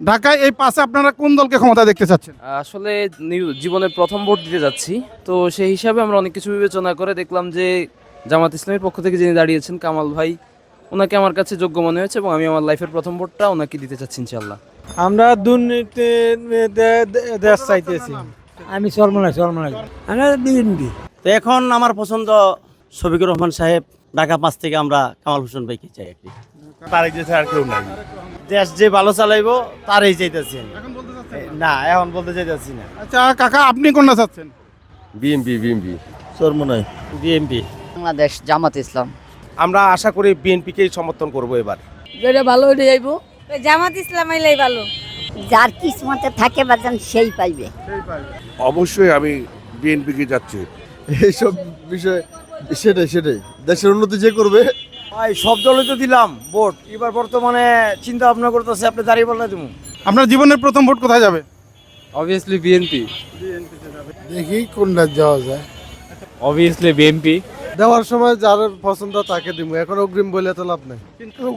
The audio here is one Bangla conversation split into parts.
ঢাকায় এই পাশে আপনারা কোন দলকে ক্ষমতা দেখতে চাচ্ছেন? আসলে নিউ- জীবনের প্রথম ভোট দিতে যাচ্ছি। তো সেই হিসাবে আমরা অনেক কিছু বিবেচনা করে দেখলাম যে জামাত ইসলামের পক্ষ থেকে যিনি দাঁড়িয়েছেন কামাল ভাই ওনাকে আমার কাছে যোগ্য মনে হয়েছে এবং আমি আমার লাইফের প্রথম ভোটটা ওনাকে দিতে চাচ্ছি ইনশাল্লাহ আমরা দুর্নীতি দেশ চাইতেছি। আমি চরমলাই চরমলাই আমরা বিএনপি। তো এখন আমার পছন্দ শফিকুর রহমান সাহেব। ঢাকা পাঁচ থেকে আমরা কামাল হোসেন ভাইকে চাই আর কি। তারেক যে আর কেউ নাই। দেশ যে ভালো চালাইবো তারই চাইতেছি না এখন বলতে চাইতেছি না। আচ্ছা কাকা আপনি কোনটা চাচ্ছেন? BNP BNP Charmonai BNP Bangladesh Jamaat Islam. আমরা আশা করি বিএনপিকেই সমর্থন করব এবার। যেটা ভালো ওইটা যাইবো জামাত ইসলাম এলাই ভালো। যার কিসমতে থাকে বাজান সেই পাইবে। অবশ্যই আমি বিএনপিকে যাচ্ছি। এইসব বিষয়ে সেটাই সেটাই। দেশের উন্নতি যে করবে। ভাই সব দলে তো দিলাম ভোট। এবার বর্তমানে চিন্তা ভাবনা করতেছে আপনি দাঁড়িয়ে বললে তুমি আপনার জীবনের প্রথম ভোট কোথায় যাবে? অবভিয়াসলি বিএনপি দেখি কোনটা যাওয়া যায়। অবভিয়াসলি বিএনপি দেওয়ার সময় যার পছন্দ তাকে দিব এখন অগ্রিম বলে তো লাভ নাই।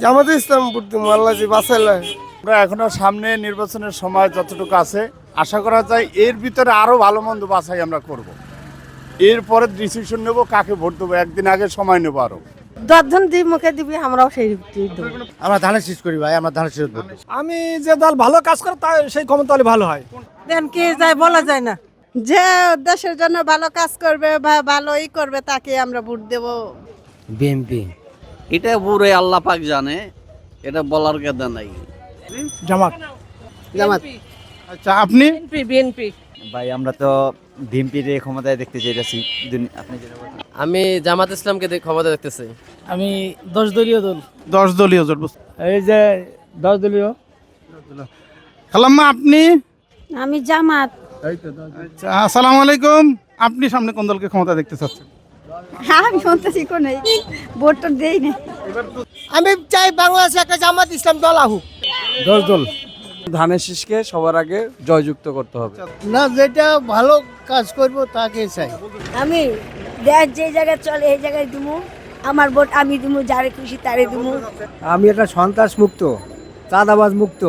জামাতে ইসলাম ভোট দিব আল্লাহ জি বাঁচাইলে। আমরা এখনও সামনে নির্বাচনের সময় যতটুকু আছে আশা করা যায় এর ভিতরে আরও ভালো মন্দ বাছাই আমরা করব। এরপরে ডিসিশন নেব কাকে ভোট দেবো একদিন আগে সময় নেব আরও। দর্জন দি মুখে দিবি আমরাও সেই আমরা ধানের শীষ করি ভাই আমরা ধানের শীষ ভোট আমি যে দল ভালো কাজ করে তা সেই ক্ষমতা হলে ভালো হয়। দেন কে যায় বলা যায় না। যে দেশের জন্য ভালো কাজ করবে বা ভালো ই করবে তাকে আমরা ভোট দেব। বিএমপি এটা পুরো আল্লাহ পাক জানে এটা বলার কথা নাই। জামাত। জামাত। আচ্ছা আপনি? BNP BNP. ভাই আমরা তো বিএমপির ক্ষমতায় দেখতে চাইতেছি। আপনি আমি জামাত ইসলামকে ক্ষমতা দেখতেছি। আমি দশ দলীয় দল। দশ দলীয় জোট এই যে দশ দলীয়। খালাম্মা আপনি? আমি জামাত। আচ্ছা আসসালামু আলাইকুম। আপনি সামনে কোন দলকে ক্ষমতা দেখতে চাচ্ছেন? আমি শুনতেছি কোন ভোট তো দেই না আমি চাই বাংলাদেশে একটা জামাত ইসলাম দল আহুক দশ দল। ধানের শীষকে সবার আগে জয়যুক্ত করতে হবে। না যেটা ভালো কাজ করব তাকে চাই। আমি দেশ যে জায়গায় চলে এই জায়গায় দিমু। আমার ভোট আমি দিমু যারে খুশি তারে দিমু। আমি একটা সন্ত্রাস মুক্ত চাঁদাবাজ মুক্ত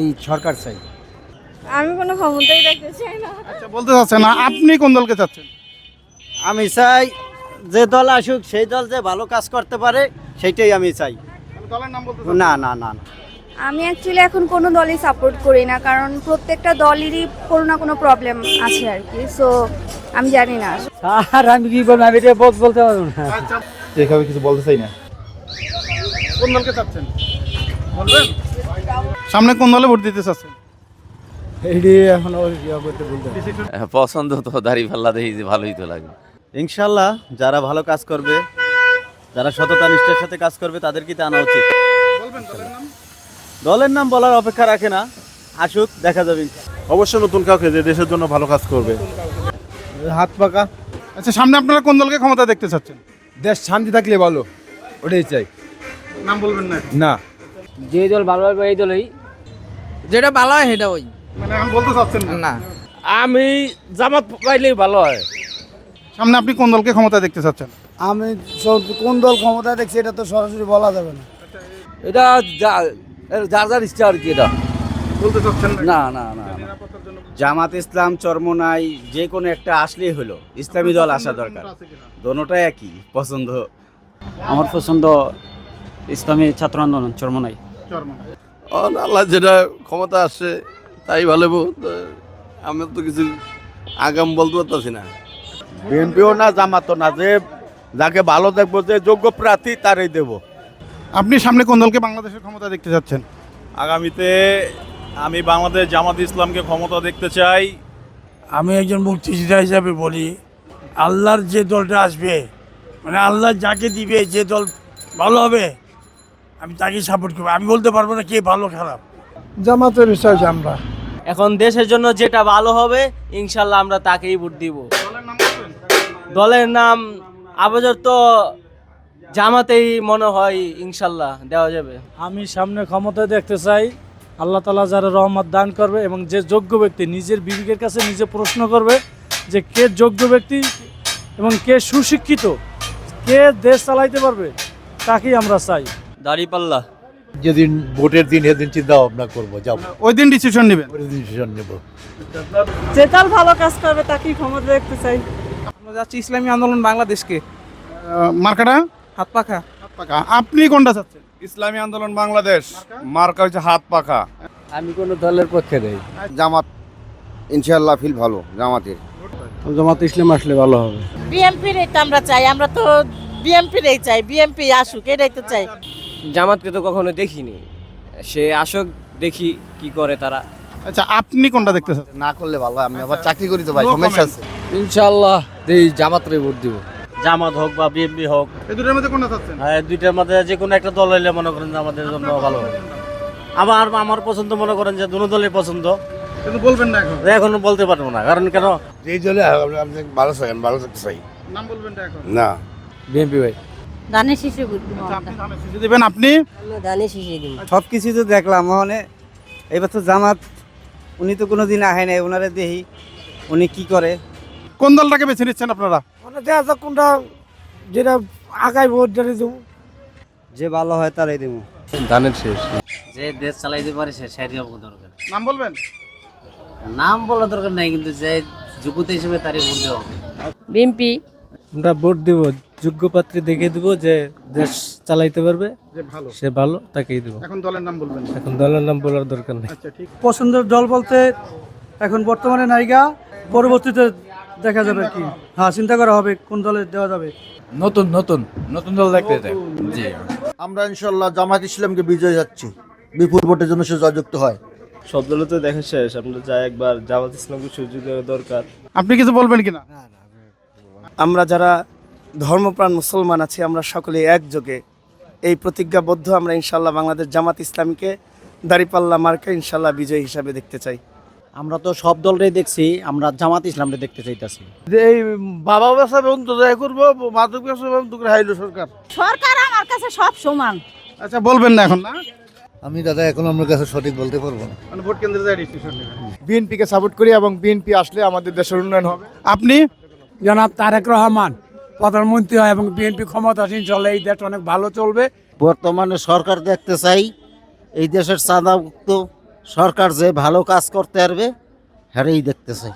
এই সরকার চাই। আমি কোনো ক্ষমতাই রাখতে চাই না। আচ্ছা বলতে চাচ্ছেন না আপনি কোন দলকে চাচ্ছেন? আমি চাই যে দল আসুক সেই দল যে ভালো কাজ করতে পারে সেইটাই আমি চাই। দলের নাম বলতে না না না না। আমি অ্যাকচুয়ালি এখন কোনো দলই সাপোর্ট করি না কারণ প্রত্যেকটা দলেরই কোনো না কোনো প্রবলেম আছে আর কি সো আমি জানি না। আর আমি কি বলব? আমি এটা বল- বলতে পারব না। এভাবে কিছু বলতে চাই না। কোন দলকে চাচ্ছেন? বলবেন? সামনে কোন দলে ভোট দিতে চাচ্ছেন? এখন করতে বলতে পছন্দ তো দাড়ি পাল্লা দেখি যে ভালোই তো লাগে। ইনশাল্লাহ যারা ভালো কাজ করবে যারা সততা নিষ্ঠার সাথে কাজ করবে তাদেরকে তো আনা উচিত। দলের নাম বলার অপেক্ষা রাখে না। আসুক দেখা যাবে অবশ্যই নতুন কাউকে যে দেশের জন্য ভালো কাজ করবে। হাত পাকা। আচ্ছা সামনে আপনারা কোন দলকে ক্ষমতা দেখতে চাচ্ছেন? দেশ শান্তি থাকলে ভালো ওটাই চাই। নাম বলবেন না। না। যে দল ভালো হবে এই দলই। যেটা ভালো হয় সেটা ওই। মানে এখন বলতে চাচ্ছেন না। না। আমি জামাত পাইলেই ভালো হয়। সামনে আপনি কোন দলকে ক্ষমতা দেখতে চাচ্ছেন? আমি কোন দল ক্ষমতা দেখছি এটা তো সরাসরি বলা যাবে না। এটা যার যার ইচ্ছা আর কি এটা। বলতে চাচ্ছেন না? না না জামাত ইসলাম চরমনাই যে কোনো একটা আসলেই হলো। ইসলামী দল আসা দরকার। দোনোটাই একই পছন্দ। আমার পছন্দ ইসলামী ছাত্র আন্দোলন চরমনাই। আল্লাহ যেটা ক্ষমতা আসছে তাই ভালো আমি তো কিছু আগাম বলতে পারতেছি না। বিএনপিও না জামাতও না যে যাকে ভালো দেখব যে যোগ্য প্রার্থী তারই দেব। আপনি সামনে কোন দলকে বাংলাদেশের ক্ষমতা দেখতে চাচ্ছেন? আগামীতে আমি বাংলাদেশ জামাত ইসলামকে ক্ষমতা দেখতে চাই। আমি একজন মুক্তিযোদ্ধা হিসাবে বলি আল্লাহর যে দলটা আসবে মানে আল্লাহ যাকে দিবে যে দল ভালো হবে আমি তাকে সাপোর্ট করব। আমি বলতে পারব না কে ভালো খারাপ। জামাতের বিষয় আমরা। এখন দেশের জন্য যেটা ভালো হবে ইনশাল্লাহ আমরা তাকেই ভোট দিব। দলের নাম আপাতত জামাতেই মনে হয় ইনশাল্লাহ দেওয়া যাবে। আমি সামনে ক্ষমতা দেখতে চাই আল্লাহ তালা যারা রহমত দান করবে এবং যে যোগ্য ব্যক্তি নিজের বিবেকের কাছে নিজে প্রশ্ন করবে যে কে যোগ্য ব্যক্তি এবং কে সুশিক্ষিত কে দেশ চালাইতে পারবে তাকেই আমরা চাই। দাড়ি পাল্লা যেদিন ভোটের দিন সেদিন চিন্তা ভাবনা করব যাব। ওই দিন ডিসিশন নেবেন। ডিসিশন নেব। যে দল ভালো কাজ করবে তাকেই ক্ষমতা দেখতে চাই। আমরা যাচ্ছি ইসলামী আন্দোলন বাংলাদেশকে। মার্কাটা? হাত পাখা। পাকা আপনি কোনটা চাচ্ছেন? ইসলামী আন্দোলন বাংলাদেশ মার্কা হচ্ছে হাত পাখা। আমি কোনো দলের পক্ষে নেই জামাত ইনশাল্লাহ ফিল ভালো জামাতের। জামাত ইসলাম আসলে ভালো হবে। বিএমপির এটা আমরা চাই আমরা তো বিএমপির চাই বিএমপি আসুক এটাই তো চাই। জামাতকে তো কখনো দেখিনি। সে আসুক দেখি কি করে তারা। আচ্ছা আপনি কোনটা দেখতে চাচ্ছেন? না করলে ভালো আমি আবার চাকরি করি তো ভাই সমস্যা আছে। ইনশাল্লাহ এই জামাতরে ভোট দিব। জামাত হোক বা বিএমপি হোক এই দুটোর মধ্যে কোনটা চাচ্ছেন? হ্যাঁ, দুইটার মধ্যে যে কোনো একটা দল হইলে মনে করেন যে আমাদের জন্য ভালো হবে আমার আমার পছন্দ মনে করেন যে দুনো দলের পছন্দ। কিন্তু বলবেন না এখন। এখন বলতে পারব না কারণ কেন? যেই দলে আপনি ভালো আমি ভালো থাকতে চাই। নাম বলবেন না এখন। না। বিএনপি ভাই। ধানের শিশু বুদ্ধি আচ্ছা, আপনি ধানের দিবেন আপনি? ধানের শিশু দিন সব কিছু তো দেখলাম মানে এবার তো জামাত উনি তো কোনো দিন আহে নাই ওনারে দেখি উনি কি করে। কোন দলটাকে বেছে নিচ্ছেন আপনারা? দেখা যাক কোনটা যেটা আগাই ভোট দিয়ে দেবো। যে ভালো হয় তারাই দেবো। ধানের শেষ। যে দেশ চালাইতে পারে সে সেটাই আমাকে দরকার নাম বলবেন? নাম বলা দরকার নাই কিন্তু যে যোগ্যতা হিসেবে তারই ভোট দেওয়া হবে। বিএমপি আমরা ভোট দেব যোগ্য পাত্রে দেখে দেবো যে দেশ চালাইতে পারবে। যে ভালো। সে ভালো তাকেই দেবো। এখন দলের নাম বলবেন। এখন দলের নাম বলার দরকার নেই। আচ্ছা পছন্দের দল বলতে এখন বর্তমানে নাইগা পরবর্তীতে দেখা যাবে কি? হ্যাঁ চিন্তা করা হবে কোন দলে দেওয়া যাবে। নতুন নতুন নতুন দল দেখতে চাই। জি। আমরা ইনশাল্লাহ জামাত ইসলামকে বিজয় যাচ্ছি। বিপুল ভোটের জন্য সে জয়যুক্ত হয়। সব দলে তো দেখা শেষ। আমরা যাই একবার জামাত ইসলামকে সুযোগ দেওয়া দরকার। আপনি কিছু বলবেন কিনা? আমরা যারা ধর্মপ্রাণ মুসলমান আছি আমরা সকলে একযোগে এই প্রতিজ্ঞাবদ্ধ। আমরা ইনশাল্লাহ বাংলাদেশ জামাত ইসলামকে দাঁড়িপাল্লা মার্কা ইনশাল্লাহ বিজয় হিসাবে দেখতে চাই। আমরা তো সব দলটাই দেখছি আমরা জামাত ইসলামটা দেখতে চাইতেছি। যে এই বাবা ব্যবসা বন্ধ জয় করব মাদক ব্যবসা বন্ধ করে হাইলো সরকার। সরকার আমার কাছে সব সমান। আচ্ছা বলবেন না এখন না? আমি দাদা এখন আমার কাছে সঠিক বলতে পারব না। মানে ভোট কেন্দ্রে যাই ডিসিশন বিএনপিকে সাপোর্ট করি এবং বিএনপি আসলে আমাদের দেশের উন্নয়ন হবে। আপনি? জনাব তারেক রহমান প্রধানমন্ত্রী হয় এবং বিএনপি ক্ষমতাসীন চলে এই দেশ অনেক ভালো চলবে। বর্তমানে সরকার দেখতে চাই এই দেশের চাঁদামুক্ত সরকার যে ভালো কাজ করতে পারবে হ্যারেই দেখতে চাই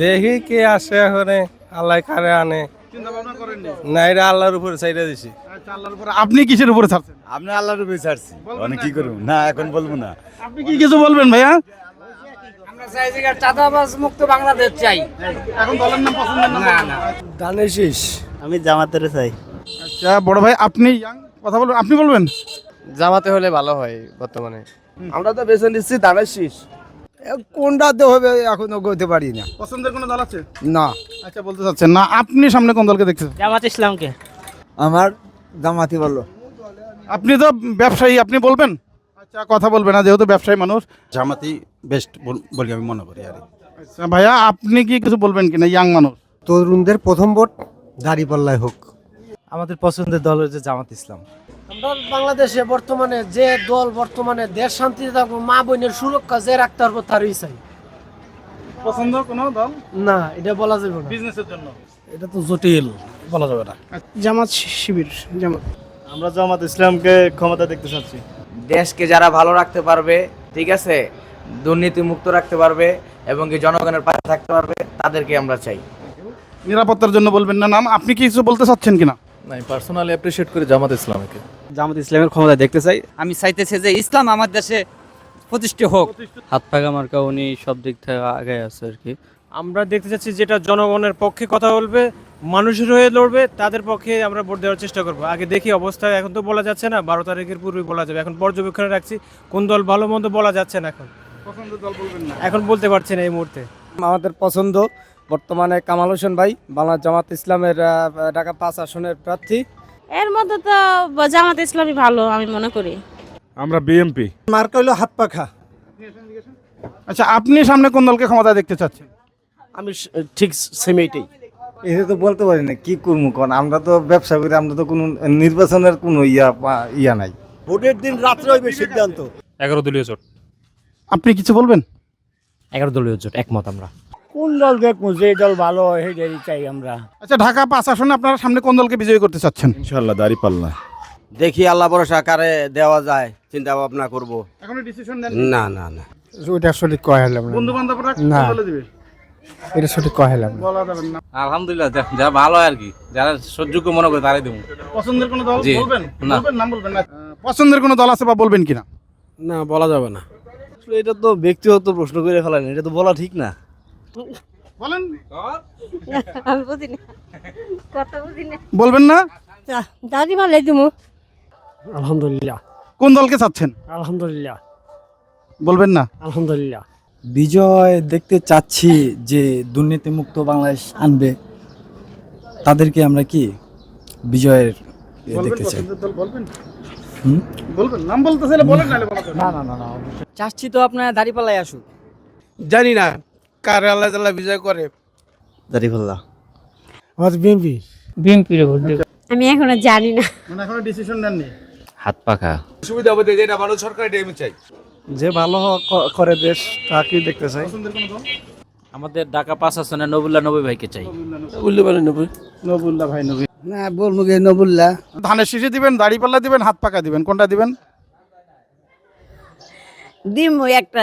দেখি কে আসে এখানে আল্লাহ কারে আনে। চিন্তা ভাবনা না এটা আল্লাহর উপরে চাইটা দিছি। আচ্ছা উপরে। আপনি কিসের উপরে ছাড়ছেন? আপনি আল্লাহর উপরে ছাড়ছি। অনেক কি করব? না এখন বলব না। আপনি কি কিছু বলবেন ভাইয়া? চাঁদাবাজ মুক্ত বাংলাদেশ চাই। এখন দলের নাম পছন্দের নাম বলবেন না। ধানের শীষ। আমি জামাতের চাই। আচ্ছা বড় ভাই আপনি কথা বলবেন? আপনি বলবেন? জামাতে হলে ভালো হয় বর্তমানে। আমরা তো বেছে নিচ্ছি ধানের শীষ। কোনটাতে হবে এখনও গইতে পারি না। পছন্দের কোনো দল আছে? না। আচ্ছা বলতে চাচ্ছেন না আপনি সামনে কোন দলকে দেখছেন জামাত ইসলামকে। আমার জামাতি বলল আপনি তো ব্যবসায়ী আপনি বলবেন? আচ্ছা কথা বলবেন না যেহেতু ব্যবসায়ী মানুষ। জামাতি বেস্ট বলে আমি মনে করি আর। আচ্ছা ভাইয়া আপনি কি কিছু বলবেন কিনা ইয়াং মানুষ? তরুণদের প্রথম ভোট দাড়ি পাল্লায় হোক। আমাদের পছন্দের দল হচ্ছে জামাত ইসলাম। আমরা বাংলাদেশে বর্তমানে যে দল বর্তমানে দেশ শান্তিতে থাকব মা বোনের সুরক্ষা যে রাখতে পারব তারই চাই। পছন্দ কোনো দল? না এটা বলা যাবে না। বিজনেসের জন্য। এটা তো জটিল বলা যাবে না। জামাত শিবির জামাত। আমরা জামাত ইসলামকে ক্ষমতা দেখতে চাচ্ছি। দেশকে যারা ভালো রাখতে পারবে ঠিক আছে দুর্নীতি মুক্ত রাখতে পারবে এবং কি জনগণের পাশে থাকতে পারবে তাদেরকে আমরা চাই। নিরাপত্তার জন্য বলবেন না নাম আপনি কি কিছু বলতে চাচ্ছেন কিনা? না পার্সোনালি অ্যাপ্রিশিয়েট করি জামাত ইসলামকে। জামাত ইসলামের ক্ষমতা দেখতে চাই। আমি চাইতেছি যে ইসলাম আমার দেশে প্রতিষ্ঠিত হোক। হাত পাকা মার্কা উনি সব দিক থেকে আগে আছে আর কি। আমরা দেখতে চাচ্ছি যেটা জনগণের পক্ষে কথা বলবে মানুষের হয়ে লড়বে তাদের পক্ষে আমরা ভোট দেওয়ার চেষ্টা করব। আগে দেখি অবস্থা এখন তো বলা যাচ্ছে না বারো তারিখের পূর্বে বলা যাবে। এখন পর্যবেক্ষণে রাখছি কোন দল ভালো মন্দ বলা যাচ্ছে না এখন। পছন্দের দল বলবেন না। এখন বলতে পারছি না এই মুহূর্তে। আমাদের পছন্দ বর্তমানে কামাল হোসেন ভাই বাংলা জামাত ইসলামের ঢাকা পাঁচ আসনের প্রার্থী। এর মধ্যে তো জামাত ইসলামই ভালো আমি মনে করি। আমরা বিএনপি মার্কা হলো হাত পাখা আচ্ছা আপনি সামনে কোন দলকে ক্ষমতা দেখতে চাচ্ছেন? আমি ঠিক সেম এইটাই। এটা তো বলতে পারি না কি করব কোন? আমরা তো ব্যবসা করি আমরা তো কোনো নির্বাচনের কোনো ইয়া ইয়া নাই। ভোটের দিন রাত্রে হইবে সিদ্ধান্ত। এগারো দলীয় জোট। আপনি কিছু বলবেন? এগারো দলীয় জোট একমত আমরা। কোন দল দেখব? যে দল ভালো হয় সেটাই চাই আমরা। আচ্ছা ঢাকা পাঁচ আসনে আপনারা সামনে কোন দলকে বিজয়ী করতে চাচ্ছেন? ইনশাল্লাহ দাড়ি পাল্লা। দেখি আল্লাহ ভরসা কারে দেওয়া যায় চিন্তা ভাবনা করব। এখনও ডিসিশন নেন না না না। ওইটা সঠিক কয় হলাম বন্ধু বান্ধবরা না। বলে দিবে? এটা সঠিক কয় হলাম বলা যাবে না। আলহামদুলিল্লাহ যা ভালো আর কি। যারা সহ্যযোগ্য মনে করে তারাই দেবো। পছন্দের কোনো দল জি। বলবেন? না। বলবেন নাম বলবেন? না আহ, পছন্দের কোনো দল আছে বা বলবেন কিনা? না বলা যাবে না। এটা তো ব্যক্তিগত প্রশ্ন করে ফেলেন এটা তো বলা ঠিক না। বলেন। আমি বুঝি না। কথা বুঝি না। বলবেন না? দাদি ভালো তুমি আলহামদুলিল্লাহ। কোন দলকে চাচ্ছেন? আলহামদুলিল্লাহ। বলবেন না। আলহামদুলিল্লাহ। বিজয় দেখতে চাচ্ছি যে দুর্নীতিমুক্ত বাংলাদেশ আনবে। তাদেরকে আমরা কি বিজয়ের দেখতে চাই? বলবেন? নাম বলেন না। না না না চাচ্ছি তো আপনার দাঁড়িপাল্লাই আসুক। জানি না। কার আল্লাহ তাল্লাহ বিজয় করে? দাঁড়িপাল্লা আমার বিএনপি। বিএনপির আমি এখনও জানি না। এখনও ডিসিশন নেননি। হাত পাখা। সুবিধা হবে যেটা ভালো সরকার এটা আমি চাই। যে ভালো করে দেশ তাকেই দেখতে চাই। আমাদের ঢাকা পাঁচ আসনে নবুল্লাহ নবী ভাইকে চাই। নবুল্লা ভাই নবী। না বলব গে নবুল্লাহ। ধানের শীষে দিবেন দাড়ি পাল্লা দিবেন হাত পাকা দিবেন কোনটা দিবেন? দিম একটা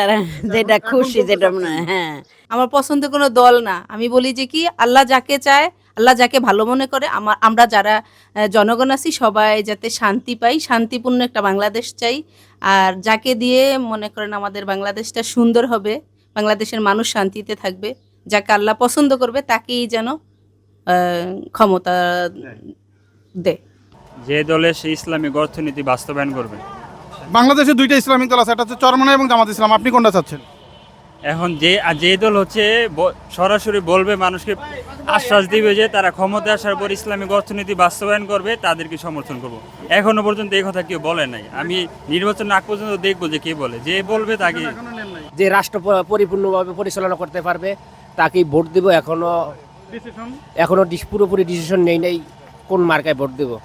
যেটা খুশি যেটা মনে হয়। হ্যাঁ আমার পছন্দের কোনো দল না। আমি বলি যে কি আল্লাহ যাকে চায় আল্লাহ যাকে ভালো মনে করে আমার আমরা যারা জনগণ আছি সবাই যাতে শান্তি পাই শান্তিপূর্ণ একটা বাংলাদেশ চাই। আর যাকে দিয়ে মনে করেন আমাদের বাংলাদেশটা সুন্দর হবে বাংলাদেশের মানুষ শান্তিতে থাকবে যাকে আল্লাহ পছন্দ করবে তাকেই যেন আহ, ক্ষমতা দেয় যে দলে সে ইসলামিক অর্থনীতি বাস্তবায়ন করবে। বাংলাদেশে দুইটা ইসলামিক দল আছে একটা হচ্ছে চরমনা এবং জামাত ইসলাম। আপনি কোনটা চাচ্ছেন? এখন যে আর যে দল হচ্ছে ব- সরাসরি বলবে মানুষকে আশ্বাস দিবে যে তারা ক্ষমতা আসার পর ইসলামিক অর্থনীতি বাস্তবায়ন করবে তাদেরকে সমর্থন করব। এখনও পর্যন্ত এই কথা কেউ বলে নাই। আমি নির্বাচন আগ পর্যন্ত দেখব যে কে বলে। যে বলবে তাকে যে রাষ্ট্র পরিপূর্ণভাবে পরিচালনা করতে পারবে তাকেই ভোট দেব। এখনও ডিসিশন এখনও পুরোপুরি ডিসিশন নেই নাই কোন মার্কায় ভোট দেবো।